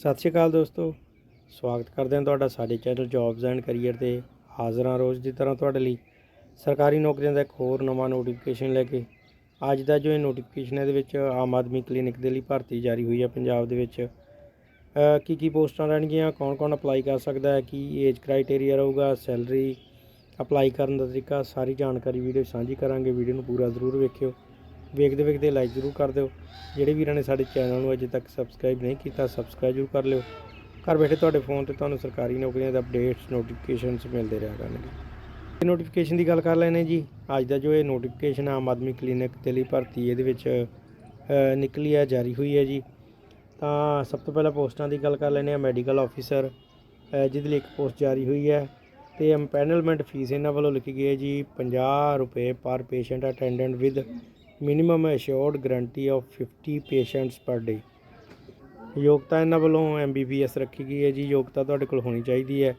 ਸਤਿ ਸ਼੍ਰੀ ਅਕਾਲ ਦੋਸਤੋ, ਸਵਾਗਤ ਕਰਦੇ ਹਾਂ ਤੁਹਾਡਾ ਸਾਡੇ ਚੈਨਲ ਜੌਬਸ ਐਂਡ ਕੈਰੀਅਰ ਤੇ ਹਾਜ਼ਰ ਹਾਂ ਰੋਜ਼ ਦੀ ਤਰ੍ਹਾਂ ਤੁਹਾਡੇ ਲਈ ਸਰਕਾਰੀ ਨੌਕਰੀਆਂ ਦਾ ਇੱਕ ਹੋਰ ਨਵਾਂ ਨੋਟੀਫਿਕੇਸ਼ਨ ਲੈ ਕੇ। ਅੱਜ ਦਾ ਜੋ ਇਹ ਨੋਟੀਫਿਕੇਸ਼ਨ ਹੈ, ਇਹਦੇ ਵਿੱਚ ਆਮ ਆਦਮੀ ਕਲੀਨਿਕ ਦੇ ਲਈ ਭਰਤੀ ਜਾਰੀ ਹੋਈ ਹੈ ਪੰਜਾਬ ਦੇ ਵਿੱਚ। ਕੀ ਕੀ ਪੋਸਟਾਂ ਰਹਿਣਗੀਆਂ ਕੌਣ ਕੌਣ ਅਪਲਾਈ ਕਰ ਸਕਦਾ ਹੈ, ਕੀ ਏਜ ਕ੍ਰਾਈਟੇਰੀਆ ਰਹੂਗਾ ਸੈਲਰੀ ਅਪਲਾਈ ਕਰਨ ਦਾ ਤਰੀਕਾ, ਸਾਰੀ ਜਾਣਕਾਰੀ ਵੀਡੀਓ ਸਾਂਝੀ ਕਰਾਂਗੇ, ਵੀਡੀਓ ਨੂੰ ਪੂਰਾ ਜ਼ਰੂਰ ਵੇਖਿਓ। ਵੇਖਦੇ ਵੇਖਦੇ ਲਾਈਕ ਜ਼ਰੂਰ ਕਰ ਦਿਓ। ਜਿਹੜੇ ਵੀਰਾਂ ਨੇ ਸਾਡੇ ਚੈਨਲ ਨੂੰ ਅਜੇ ਤੱਕ ਸਬਸਕ੍ਰਾਈਬ ਨਹੀਂ ਕੀਤਾ ਸਬਸਕ੍ਰਾਈਬ ਜ਼ਰੂਰ ਕਰ ਲਿਓ। ਘਰ ਬੈਠੇ ਤੁਹਾਡੇ ਫੋਨ ਤੇ ਤੁਹਾਨੂੰ ਸਰਕਾਰੀ ਨੌਕਰੀਆਂ ਦੇ ਅਪਡੇਟਸ ਨੋਟੀਫਿਕੇਸ਼ਨਸ ਮਿਲਦੇ ਰਿਹਾ ਕਰਨਗੇ। ਨੋਟੀਫਿਕੇਸ਼ਨ ਦੀ ਗੱਲ ਕਰ ਲੈਨੇ ਜੀ। ਅੱਜ ਦਾ ਜੋ ਇਹ ਨੋਟੀਫਿਕੇਸ਼ਨ ਆਮ ਆਦਮੀ ਕਲੀਨਿਕ ਦੇ ਲਈ ਭਰਤੀ, ਇਹਦੇ ਵਿੱਚ ਨਿਕਲੀ ਹੈ, ਜਾਰੀ ਹੋਈ ਹੈ ਜੀ। ਤਾਂ ਸਭ ਤੋਂ ਪਹਿਲਾਂ ਪੋਸਟਾਂ ਦੀ ਗੱਲ ਕਰ ਲੈਨੇ ਆ ਮੈਡੀਕਲ ਆਫੀਸਰ ਜਿਹਦੇ ਲਈ ਇੱਕ ਪੋਸਟ ਜਾਰੀ ਹੋਈ ਹੈ। ਤੇ ਐਮਪੈਨਲਮੈਂਟ ਫੀਸ ਇਹਨਾਂ ਵੱਲੋਂ ਲਿਖੀ ਗਈ ਹੈ ਜੀ। 50 ਰੁਪਏ ਪਰ patient attendant with minimum assured guarantee of 50 patients per day ਯੋਗਤਾ ਇਹਨਾਂ ਵੱਲੋਂ ਐਮਬੀਬੀਐਸ ਰੱਖੀ ਗਈ ਹੈ ਜੀ। ਯੋਗਤਾ ਤੁਹਾਡੇ ਕੋਲ ਹੋਣੀ ਚਾਹੀਦੀ ਹੈ।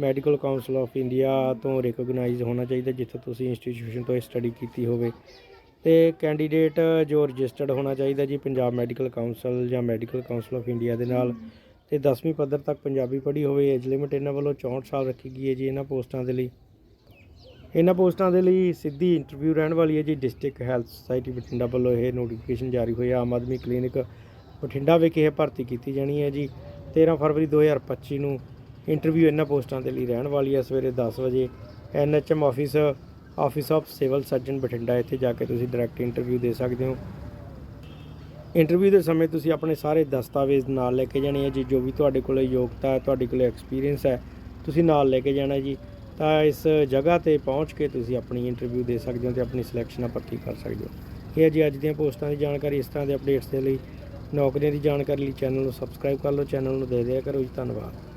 ਮੈਡੀਕਲ ਕਾਉਂਸਲ ਆਫ ਇੰਡੀਆ ਤੋਂ ਰਿਕੋਗਨਾਈਜ਼ ਹੋਣਾ ਚਾਹੀਦਾ ਜਿੱਥੇ ਤੁਸੀਂ ਇੰਸਟੀਟਿਊਸ਼ਨ ਤੋਂ ਸਟੱਡੀ ਕੀਤੀ ਹੋਵੇ। ਤੇ ਕੈਂਡੀਡੇਟ ਜੋ ਰਜਿਸਟਰਡ ਹੋਣਾ ਚਾਹੀਦਾ ਜੀ, ਪੰਜਾਬ ਮੈਡੀਕਲ ਕਾਉਂਸਲ ਜਾਂ ਮੈਡੀਕਲ ਕਾਉਂਸਲ ਆਫ ਇੰਡੀਆ ਦੇ ਨਾਲ। ਤੇ 10ਵੀਂ ਪੱਧਰ ਤੱਕ ਪੰਜਾਬੀ ਪੜ੍ਹੀ ਹੋਵੇ ਏਜ ਲਿਮਿਟ ਇਹਨਾਂ ਵੱਲੋਂ 64 ਸਾਲ ਰੱਖੀ ਗਈ ਹੈ ਜੀ ਇਹਨਾਂ ਪੋਸਟਾਂ ਦੇ ਲਈ। ਇਹਨਾਂ ਪੋਸਟਾਂ ਦੇ ਲਈ ਸਿੱਧੀ ਇੰਟਰਵਿਊ ਰਹਿਣ ਵਾਲੀ ਹੈ ਜੀ ਡਿਸਟ੍ਰਿਕਟ ਹੈਲਥ ਸੁਸਾਇਟੀ ਬਠਿੰਡਾ ਵੱਲੋਂ ਇਹ ਨੋਟੀਫਿਕੇਸ਼ਨ ਜਾਰੀ ਹੋਇਆ। ਆਮ ਆਦਮੀ ਕਲੀਨਿਕ ਬਠਿੰਡਾ ਵਿਖੇ ਇਹ ਭਰਤੀ ਕੀਤੀ ਜਾਣੀ ਹੈ ਜੀ। 13 ਫਰਵਰੀ 2025 ਨੂੰ ਇੰਟਰਵਿਊ ਇਹਨਾਂ ਪੋਸਟਾਂ ਦੇ ਲਈ ਰਹਿਣ ਵਾਲੀ ਹੈ। ਸਵੇਰੇ 10 ਵਜੇ NHM office office of civil surgeon Bathinda, ਇੱਥੇ ਜਾ ਕੇ ਤੁਸੀਂ ਡਾਇਰੈਕਟ ਇੰਟਰਵਿਊ ਦੇ ਸਕਦੇ ਹੋ। ਇੰਟਰਵਿਊ ਦੇ ਸਮੇਂ ਤੁਸੀਂ ਆਪਣੇ ਸਾਰੇ ਦਸਤਾਵੇਜ਼ ਨਾਲ ਲੈ ਕੇ ਜਾਣੇ ਹੈ ਜੀ। ਜੋ ਵੀ ਤੁਹਾਡੇ ਕੋਲ ਯੋਗਤਾ ਹੈ, ਤੁਹਾਡੇ ਕੋਲ ਐਕਸਪੀਰੀਅੰਸ ਹੈ, ਤੁਸੀਂ ਨਾਲ ਲੈ ਕੇ ਜਾਣਾ ਜੀ। ਤਾਂ ਇਸ ਜਗ੍ਹਾ ਤੇ ਪਹੁੰਚ ਕੇ ਤੁਸੀਂ ਆਪਣੀ ਇੰਟਰਵਿਊ ਦੇ ਸਕਦੇ ਹੋ ਤੇ ਆਪਣੀ ਸਿਲੈਕਸ਼ਨ ਪੱਕੀ ਕਰ ਸਕਦੇ ਹੋ। ਇਹ ਹੈ ਜੀ ਅੱਜ ਦੀਆਂ ਪੋਸਟਾਂ ਦੀ ਜਾਣਕਾਰੀ, ਇਸ ਤਰ੍ਹਾਂ ਦੇ ਅਪਡੇਟਸ ਦੇ ਲਈ ਨੌਕਰੀਆਂ ਦੀ ਜਾਣਕਾਰੀ ਲਈ ਚੈਨਲ ਨੂੰ ਸਬਸਕ੍ਰਾਈਬ ਕਰ ਲਓ ਚੈਨਲ ਨੂੰ ਦੇ ਦਿਆ ਕਰੋ ਜੀ, ਧੰਨਵਾਦ।